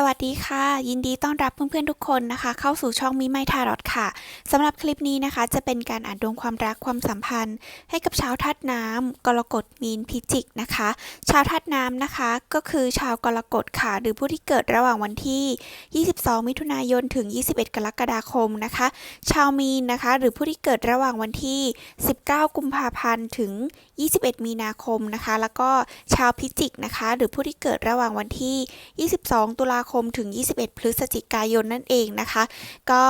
สวัสดีค่ะ ยินดีต้อนรับเพื่อนๆทุกคนนะคะ เข้าสู่ช่องมิไมทารอดค่ะสำหรับคลิปนี้นะคะ จะเป็นการอ่านดวงความรักความสัมพันธ์ ให้กับชาวธาตุน้ำกรกฎมีนพิจิกนะคะ ชาวธาตุน้ำนะคะ ก็คือชาวกรกฎค่ะ หรือผู้ที่เกิดระหว่างวันที่ 22 มิถุนายนถึง 21 กรกฎาคมนะคะ ชาวมีนนะคะ หรือผู้ที่เกิดระหว่างวันที่ 19 กุมภาพันธ์ถึง 21 มีนาคมนะคะ แล้วก็ชาวพิจิกนะคะ หรือผู้ที่เกิดระหว่างวันที่ 22 ตุลาคคมถึง 21 พฤศจิกายนนั่นเองนะคะ ก็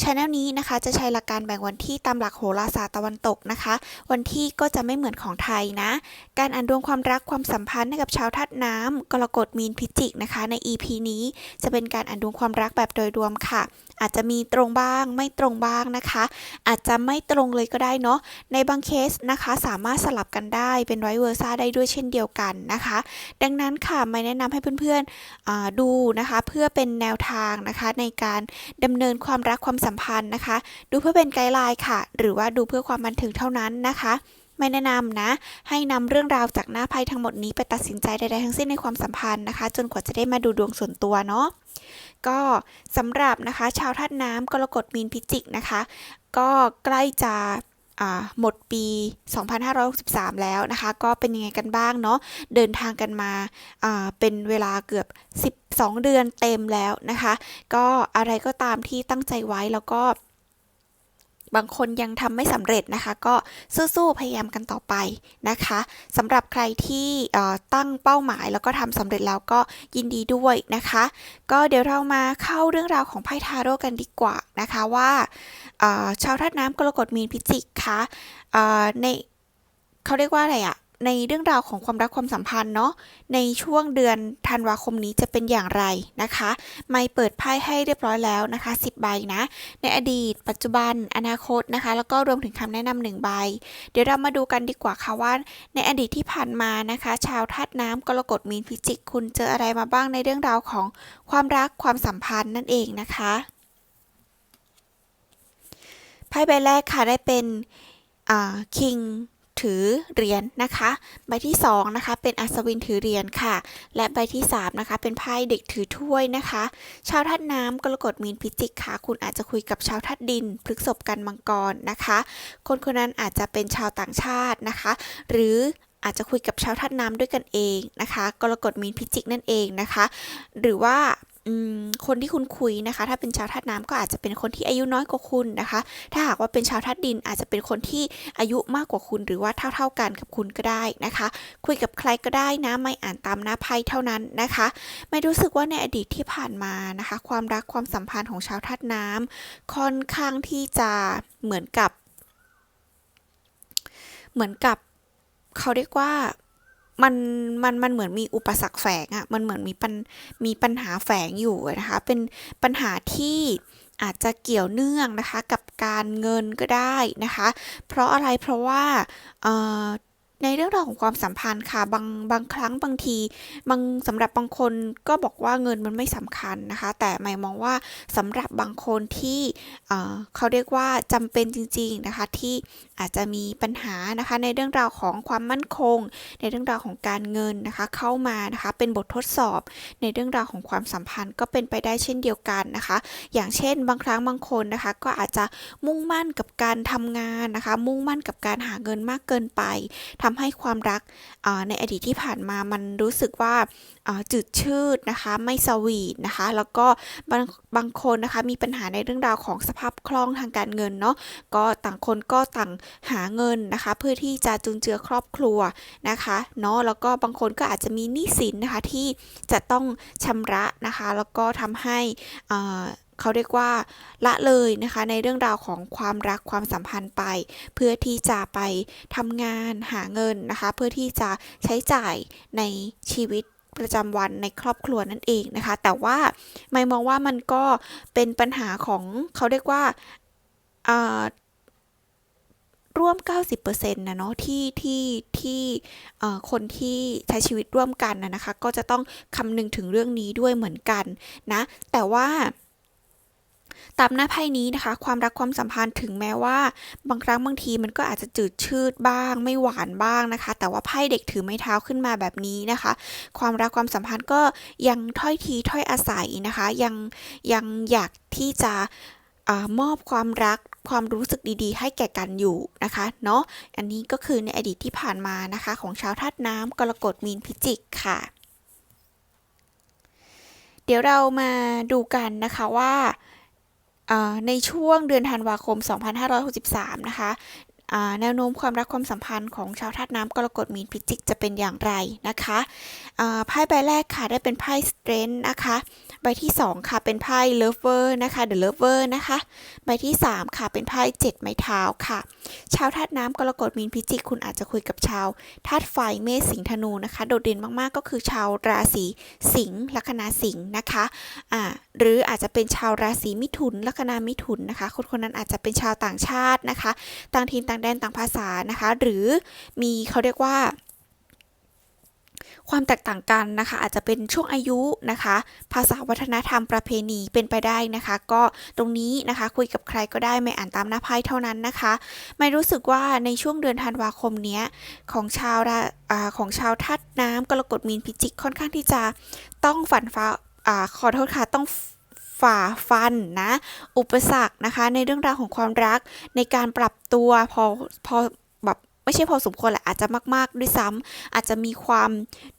ช anel นี้นะคะจะใช้หลักการแบ่งวันที่ตามหลักโหราศาสตร์ตะวันตกนะคะ วันที่ก็จะไม่เหมือนของไทยนะ การอ่านดวงความรักความสัมพันธ์ให้กับชาวธาตุน้ำกรกฎมีนพิจิกนะคะ ใน EP นี้จะเป็นการอ่านดวงความรักแบบโดยรวมค่ะ อาจจะมีตรงบ้างไม่ตรงบ้างนะคะ อาจจะไม่ตรงเลยก็ได้เนาะในบางเคสนะคะสามารถสลับกันได้เป็นไวเวอร์ซ่าได้ด้วยเช่นเดียวกันนะคะ ดังนั้นค่ะไม่แนะนำให้เพื่อนๆดูนะคะเพื่อเป็นแนวทางนะคะในการดำเนินความรักความสัมพันธ์นะคะ ดูเพื่อเป็นไกด์ไลน์ค่ะ หรือว่าดูเพื่อความบันเทิงเท่านั้นนะคะไม่แนะนำนะ ให้นำเรื่องราวจากหน้าไพ่ทั้งหมดนี้ไปตัดสินใจใดๆทั้งสิ้นในความสัมพันธ์นะคะ จนกว่าจะได้มาดูดวงส่วนตัวเนาะ ก็สำหรับนะคะชาวธาตุน้ำกรกฎมีนพิจิกนะคะ ก็ใกล้จะหมดปี 2563 แล้วนะคะ ก็เป็นยังไงกันบ้างเนาะ เดินทางกันมาาเป็นเวลาเกือบ 12 เดือนเต็มแล้วนะคะ ก็อะไรก็ตามที่ตั้งใจไว้แล้วก็ บางคนยังทำไม่สำเร็จนะคะ ก็สู้ๆพยายามกันต่อไปนะคะสำหรับใครที่ตั้งเป้าหมายแล้วก็ทำสำเร็จแล้วก็ยินดีด้วยนะคะ ก็เดี๋ยวเรามาเข้าเรื่องราวของไพ่ทาโร่กันดีกว่านะคะว่าชาวธาตุน้ำกรกฎมีนพิจิกคะเอ่อในเขาเรียกว่าอะไรอะ ในเรื่องราวของความรักความสัมพันธ์เนาะในช่วงเดือนธันวาคมนี้จะเป็นอย่างไรนะคะ ไม่เปิดไพ่ให้เรียบร้อยแล้วนะคะ 10 ใบนะ ในอดีต ปัจจุบัน อนาคตนะคะ แล้วก็รวมถึงคำแนะนำหนึ่งใบ เดี๋ยวเรามาดูกันดีกว่าค่ะว่า ในอดีตที่ผ่านมานะคะ ชาวธาตุน้ำกรกฎมีนพิจิก คุณเจออะไรมาบ้างในเรื่องราวของความรักความสัมพันธ์นั่นเองนะคะไพ่ใบแรกค่ะได้เป็นอ่าคิง ถือเหรียญนะคะ ใบที่สองนะคะเป็นอัศวินถือเหรียญค่ะ และใบที่สามนะคะเป็นไพ่เด็กถือถ้วยนะคะ ชาวธาตุน้ำกรกฎมีนพิจิกค่ะ คุณอาจจะคุยกับชาวธาตุดินพฤกษภกันมังกรนะคะ คนคนนั้นอาจจะเป็นชาวต่างชาตินะคะ หรืออาจจะคุยกับชาวธาตุน้ำด้วยกันเองนะคะ กรกฎมีนพิจิกนั่นเองนะคะ หรือว่า คนที่คุณคุยนะคะ ถ้าเป็นชาวธาตุน้ำก็อาจจะเป็นคนที่อายุน้อยกว่าคุณนะคะ ถ้าหากว่าเป็นชาวธาตุดินอาจจะเป็นคนที่อายุมากกว่าคุณ หรือว่าเท่า ๆกันกับคุณก็ได้นะคะ คุยกับใครก็ได้นะไม่อ่านตามหน้าไพ่เท่านั้นนะคะ ไม่รู้สึกว่าในอดีตที่ผ่านมานะคะ ความรักความสัมพันธ์ของชาวธาตุน้ำค่อนข้างที่จะเหมือนกับ เหมือนกับเขาเรียกว่า มันมันมันเหมือนมีอุปสรรคแฝงอะ่ะ มันเหมือนมีปัญมีปัญหาแฝงอยู่นะคะ เป็นปัญหาที่อาจจะเกี่ยวเนื่องนะคะกับการเงินก็ได้นะคะ เพราะอะไรเพราะว่า ในเรื่องราวของความสัมพันธ์ค่ะบางบางครั้งบางทีบางสำหรับบางคนก็บอกว่าเงินมันไม่สำคัญนะคะ แต่หมายมองว่าสำหรับบางคนที่เขาเรียกว่าจำเป็นจริง ๆนะคะที่อาจจะมีปัญหานะคะในเรื่องราวของความมั่นคง ในเรื่องราวของการเงินนะคะเข้ามานะคะเป็นบททดสอบ ในเรื่องราวของความสัมพันธ์ก็เป็นไปได้เช่นเดียวกันนะคะ อย่างเช่น บางครั้งบางคนนะคะก็อาจจะมุ่งมั่นกับการทำงานนะคะ มุ่งมั่นกับการหาเงินมากเกินไปททำให้ความรักในอดีตที่ผ่านมามันรู้สึกว่าจืดชืดนะคะไม่สวีทนะคะ แล้วก็บางบางคนนะคะมีปัญหาในเรื่องราวของสภาพคล่องทางการเงินเนาะก็ต่างคนก็ต่างหาเงินนะคะ เพื่อที่จะจุนเจือครอบครัวนะคะเนาะแล้วก็บางคนก็อาจจะมีหนี้สินนะคะที่จะต้องชำระนะคะ แล้วก็ทำให้อ่า เขาเรียกว่าละเลยนะคะในเรื่องราวของความรักความสัมพันธ์ไป เพื่อที่จะไปทำงานหาเงินนะคะ เพื่อที่จะใช้จ่ายในชีวิตประจำวันในครอบครัวนั่นเองนะคะ แต่ว่าไม่มองว่ามันก็เป็นปัญหาของเขาเรียกว่าอ่าร่วม 90%นะเนาะที่ที่ที่คนที่ใช้ชีวิตร่วมกันนะคะ ก็จะต้องคำนึงถึงเรื่องนี้ด้วยเหมือนกันนะ แต่ว่า ตามหน้าไพ่นี้นะคะ ความรักความสัมพันธ์ถึงแม้ว่า บางครั้งบางทีมันก็อาจจะจืดชืดบ้าง ไม่หวานบ้างนะคะ แต่ว่าไพ่เด็กถือไม้เท้าขึ้นมาแบบนี้นะคะ ความรักความสัมพันธ์ก็ยังถ้อยทีถ้อยอาศัยนะคะ ยังยังอยากที่จะอมอบความรักความรู้สึกดีๆ ให้แก่กันอยู่นะคะเนาะอันนี้ก็คือในอดีตที่ผ่านมานะคะ ของชาวธาตุน้ำกรกฎมีนพิจิกค่ะ เดี๋ยวเรามาดูกันนะคะว่า ในช่วงเดือนธันวาคม 2563 นะคะอ่าแนวโน้มความรักความสัมพันธ์ของชาวธาตุน้ำกรกฎมีนพิจิกจะเป็นอย่างไรนะคะไพ่ใบแรกค่ะได้เป็นไพ่สเตรนนะคะ บที่ 2 ค่ะเป็นไพ่ Lover นะคะ The Lover นะคะ ใบที่ 3 ค่ะเป็นไพ่7ไม้เท้าค่ะ ชาวธาตุน้ำกรกฎมีนพิจิกคุณอาจจะคุยกับชาวธาตุไฟเมษสิงห์ธนูนะคะ โดดเด่นมากๆก็คือชาวราศีสิงห์ลัคนาสิงห์นะคะอ่าหรืออาจจะเป็นชาวราศีมิถุนลัคนามิถุนนะคะ คนคนนั้นอาจจะเป็นชาวต่างชาตินะคะ ต่างถิ่นต่างแดนต่างภาษานะคะ หรือมีเขาเรียกว่า ความแตกต่างกันนะคะ อาจจะเป็นช่วงอายุนะคะ ภาษาวัฒนธรรมประเพณีเป็นไปได้นะคะ ก็ตรงนี้นะคะคุยกับใครก็ได้ไม่อ่านตามหน้าไพ่เท่านั้นนะคะ ไม่รู้สึกว่าในช่วงเดือนธันวาคมเนี้ยของชาวราอ่าของชาวธาตุน้ำกรกฎมีนพิจิกค่อนข้างที่จะต้องฝันฟ้าอขอโทษค่ะต้องฝ่าฟันนะ อุปสรรคนะคะ ในเรื่องราวของความรักในการปรับตัวพอพอ ไม่ใช่พอสมควรแหละอาจจะมากๆด้วยซ้ำอาจจะมีความ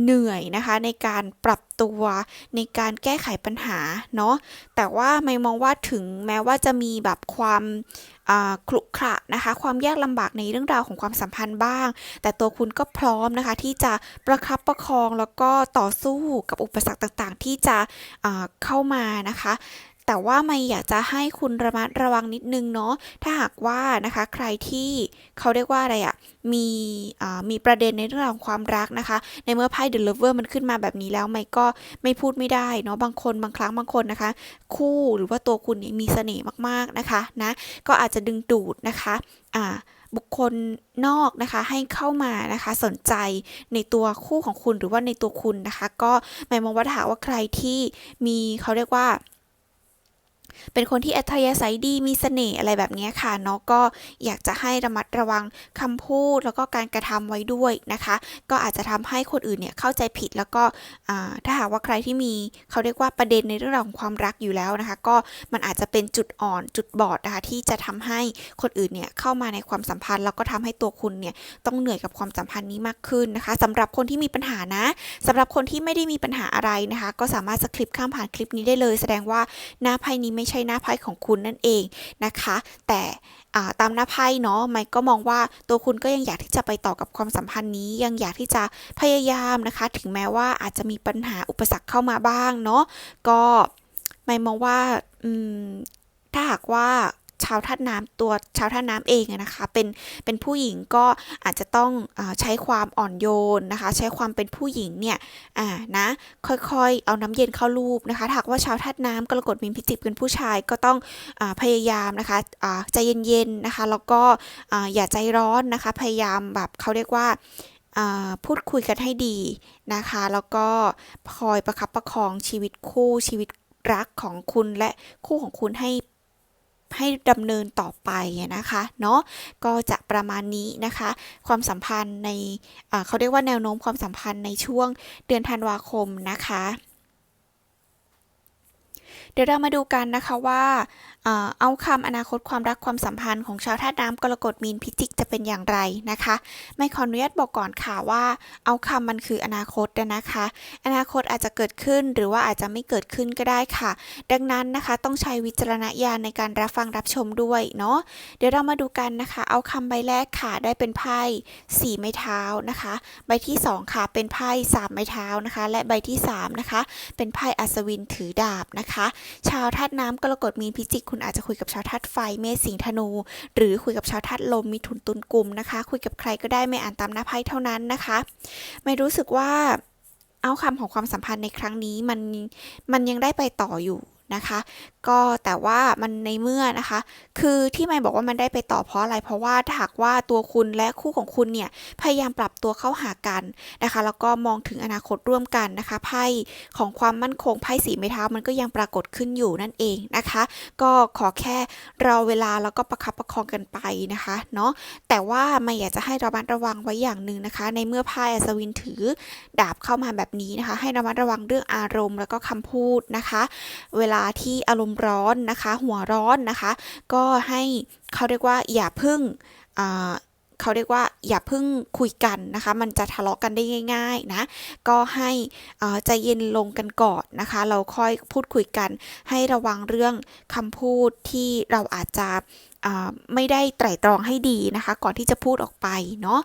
เหนื่อยนะคะ ในการปรับตัวในการแก้ไขปัญหาเนาะแต่ว่าไม่มองว่าถึงแม้ว่าจะมีแบบความขรุขระนะคะ ความยากลำบากในเรื่องราวของความสัมพันธ์บ้าง แต่ตัวคุณก็พร้อมนะคะ ที่จะประคับประคองแล้วก็ต่อสู้กับอุปสรรคต่างๆ ที่จะเข้ามานะคะ แต่ว่าไม่อยากจะให้คุณระมัดระวังนิดนึงเนาะ ถ้าหากว่านะคะใครที่เขาเรียกว่าอะไรอะ่ะมีมีประเด็นในเรื่องของความรักนะคะ ในเมื่อไพ่เด The Lover มันขึ้นมาแบบนี้แล้วไม่ก็ไม่พูดไม่ได้เนาะ บางคนบางครั้งบางคนนะคะ คู่หรือว่าตัวคุณเนี่ยมีเสน่ห์มากๆนะคะนะ ก็อาจจะดึงดูดนะคะอ่าบุคคลนอกนะคะให้เข้ามานะคะสนใจในตัวคู่ของคุณหรือว่าในตัวคุณนะคะ ก็หมายมองว่าถ้าหากว่าใครที่มีเขาเรียกว่า เป็นคนที่อัธยาศัยดีมีเสน่ห์อะไรแบบนี้ค่ะเนาะก็อยากจะให้ระมัดระวังคำพูดแล้วก็การกระทำไว้ด้วยนะคะ ก็อาจจะทำให้คนอื่นเนี่ยเข้าใจผิดแล้วก็ถ้าหากว่าใครที่มีเขาเรียกว่าประเด็นในเรื่องราวของความรักอยู่แล้วนะคะ ก็มันอาจจะเป็นจุดอ่อนจุดบอดนะคะที่จะทำให้คนอื่นเนี่ยเข้ามาในความสัมพันธ์ แล้วก็ทำให้ตัวคุณเนี่ยต้องเหนื่อยกับความสัมพันธ์นี้มากขึ้นนะคะสำหรับคนที่มีปัญหานะสำหรับคนที่ไม่ได้มีปัญหาอะไรนะคะ ก็สามารถสคริปข้ามผ่านคลิปนี้ได้เลย แสดงว่าหน้าไพ่นี้ไม่ใช่หน้าไพ่ของคุณนั่นเองนะคะ แต่ตามหน้าไพ่เนาะไมก็มองว่าตัวคุณก็ยังอยากที่จะไปต่อกับความสัมพันธ์นี้ ยังอยากที่จะพยายามนะคะ ถึงแม้ว่าอาจจะมีปัญหาอุปสรรคเข้ามาบ้างเนาะก็ไม่มองว่าถ้าหากว่า ชาวธาตุน้ำตัวชาวธาตุน้ำเองนะคะเป็นเป็นผู้หญิงก็อาจจะต้องอใช้ความอ่อนโยนนะคะ ใช้ความเป็นผู้หญิงเนี่ยอ่านะค่อยๆ เอาน้ำเย็นเข้ารูปนะคะถ้าหากว่าชาวธาตุน้ำกรกฎมีนพิจิกเป็นผู้ชายก็ต้องอพยายามนะคะอ่าใจเย็นๆนะคะแล้วก็ออย่าใจร้อนนะคะ พยายามแบบเขาเรียกว่าอ่าพูดคุยกันให้ดีนะคะ แล้วก็คอยประคับประคองชีวิตคู่ชีวิตรักของคุณและคู่ของคุณให้ ให้ดำเนินต่อไปอะนะคะเนาะก็จะประมาณนี้นะคะ ความสัมพันธ์ในเขาเรียกว่าแนวโน้มความสัมพันธ์ในช่วงเดือนธันวาคมนะคะ เดี๋ยวเรามาดูกันนะคะว่าเอาคำอนาคตความรักความสัมพันธ์ของชาวธาตุน้ำกรกฎมีนพิจิกจะเป็นอย่างไรนะคะ ไม่ขออนุญาตบอกก่อนค่ะว่าเอาคำมันคืออนาคตนะคะ อนาคตอาจจะเกิดขึ้นหรือว่าอาจจะไม่เกิดขึ้นก็ได้ค่ะ ดังนั้นนะคะต้องใช้วิจารณญาณในการรับฟังรับชมด้วยเนาะเดี๋ยวเรามาดูกันนะคะ เอาคำใบแรกค่ะได้เป็นไพ่สี่ไม้เท้านะคะ ใบที่สองค่ะเป็นไพ่สามไม้เท้านะคะ และใบที่สามนะคะเป็นไพ่อัศวินถือดาบนะคะชาวธาตุน้ำกรกฎมีนพิจิกคุณอาจจะคุยกับชาวธาตุไฟเมษสิงธนู หรือคุยกับชาวธาตุลมมีถุนตุนกลุ่มนะคะ คุยกับใครก็ได้ไม่อ่านตามหน้าไพ่เท่านั้นนะคะ ไม่รู้สึกว่าเอาคำของความสัมพันธ์ในครั้งนี้มันมันยังได้ไปต่ออยู่ นะคะ ก็แต่ว่ามันในเมื่อนะคะ คือที่ไม่บอกว่ามันได้ไปต่อเพราะอะไร เพราะว่าถ้าหากว่าตัวคุณและคู่ของคุณเนี่ยพยายามปรับตัวเข้าหากันนะคะ แล้วก็มองถึงอนาคตร่วมกันนะคะไพ่ของความมั่นคงไพ่สีไม้เท้ามันก็ยังปรากฏขึ้นอยู่นั่นเองนะคะ ก็ขอแค่รอเวลาแล้วก็ประคับประคองกันไปนะคะเนาะแต่ว่าไม่อยากจะให้ระมัดระวังไว้อย่างหนึ่งนะคะ ในเมื่อไพ่อัศวินถือดาบเข้ามาแบบนี้นะคะ ให้ระมัดระวังเรื่องอารมณ์แล้วก็คำพูดนะคะ เวลาที่อารมณ์ร้อนนะคะ หัวร้อนนะคะ ก็ให้เขาเรียกว่าอย่าพึ่งเขาเรียกว่าอย่าพึ่งคุยกันนะคะ มันจะทะเลาะกันได้ง่ายๆนะ ก็ให้ใจเย็นลงกันก่อนนะคะ เราค่อยพูดคุยกัน ให้ระวังเรื่องคำพูดที่เราอาจจะไม่ได้ไตร่ตรองให้ดีนะคะ ก่อนที่จะพูดออกไปเนาะ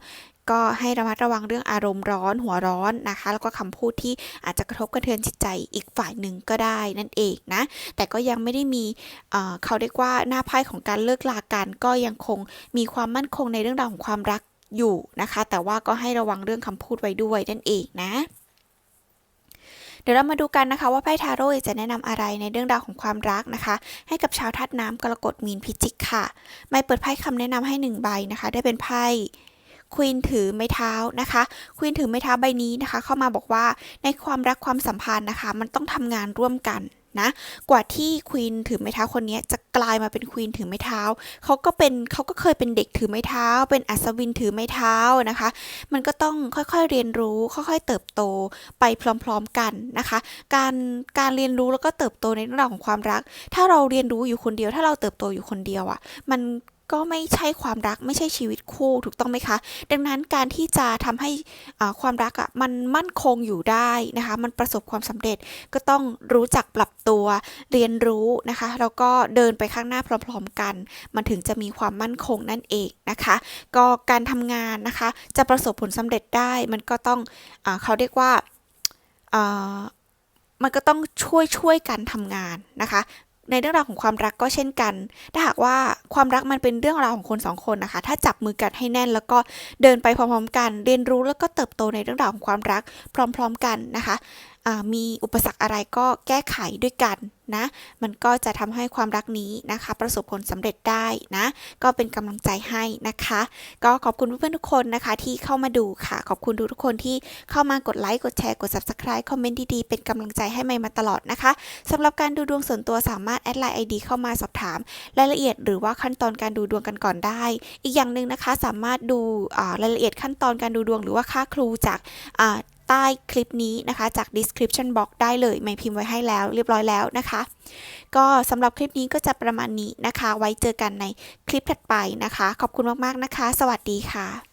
ก็ให้ระมัดระวังเรื่องอารมณ์ร้อนหัวร้อนนะคะ แล้วก็คำพูดที่อาจจะกระทบกระเทือนจิตใจอีกฝ่ายหนึ่งก็ได้นั่นเองนะแต่ก็ยังไม่ได้มีเเขาเรียกว่าหน้าไพ่ของการเลิกลากันก็ยังคงมีความมั่นคงในเรื่องราวของความรักอยู่นะคะ แต่ว่าก็ให้ระวังเรื่องคำพูดไว้ด้วยนั่นเองนะ เดี๋ยวเรามาดูกันนะคะว่าไพ่ทาโร่จะแนะนำอะไรในเรื่องราวของความรักนะคะ ให้กับชาวธาตุน้ำกรกฎมีนพิจิกค่ะ ไม่เปิดไพ่คำแนะนำให้หนึ่งใบนะคะ ได้เป็นไพ่ ควีนถือไม้เท้านะคะควีนถือไม้เท้าใบนี้นะคะ เข้ามาบอกว่าในความรักความสัมพันธ์นะคะ มันต้องทำงานร่วมกันนะกว่าที่ควีนถือไม้เท้าคนนี้จะกลายมาเป็นควีนถือไม้เท้าเขาก็เป็นเขาก็เคยเป็นเด็กถือไม้เท้า เป็นอัศวินถือไม้เท้านะคะ มันก็ต้องค่อยๆเรียนรู้ค่อยๆเติบโตไปพร้อมๆกันนะคะ การการเรียนรู้แล้วก็เติบโตในเรื่องของความรัก ถ้าเราเรียนรู้อยู่คนเดียว ถ้าเราเติบโตอยู่คนเดียวอะมัน ก็ไม่ใช่ความรักไม่ใช่ชีวิตคู่ถูกต้องไหมคะ ดังนั้นการที่จะทำให้อ่าความรักอะมันมั่นคงอยู่ได้นะคะ มันประสบความสำเร็จก็ต้องรู้จักปรับตัวเรียนรู้นะคะแล้วก็เดินไปข้างหน้าพร้อมๆกัน มันถึงจะมีความมั่นคงนั่นเองนะคะ ก็การทำงานนะคะ จะประสบผลสำเร็จได้มันก็ต้องอาเขาเรียกว่าอ่ามันก็ต้องช่วยช่วยกันทำงานนะคะ ในเรื่องราวของความรักก็เช่นกัน ถ้าหากว่าความรักมันเป็นเรื่องราวของคนสองคนนะคะ ถ้าจับมือกันให้แน่น แล้วก็เดินไปพร้อมๆกัน เรียนรู้แล้วก็เติบโตในเรื่องราวของความรักพร้อม ๆ กันนะคะ มีอุปสรรคอะไรก็แก้ไขด้วยกันนะ มันก็จะทำให้ความรักนี้นะคะ ประสบผลสำเร็จได้นะ ก็เป็นกำลังใจให้นะคะ ก็ขอบคุณเพื่อนๆทุกคนนะคะ ที่เข้ามาดูค่ะ ขอบคุณทุกๆคนที่เข้ามากดไลค์ กดแชร์ กด subscribe คอมเมนต์ดีๆ เป็นกำลังใจให้ใหม่มาตลอดนะคะสำหรับการดูดวงส่วนตัวสามารถแอดไลน์ ID เข้ามาสอบถาม รายละเอียดหรือว่าขั้นตอนการดูดวงกันก่อนได้ อีกอย่างหนึ่งนะคะ สามารถดูรายละเอียดขั้นตอนการดูดวง หรือว่าค่าครูจากอ่า ใต้คลิปนี้นะคะ จาก description box ได้เลย ไม่พิมพ์ไว้ให้แล้ว เรียบร้อยแล้วนะคะ ก็สำหรับคลิปนี้ก็จะประมาณนี้นะคะ ไว้เจอกันในคลิปถัดไปนะคะ ขอบคุณมากๆนะคะ สวัสดีค่ะ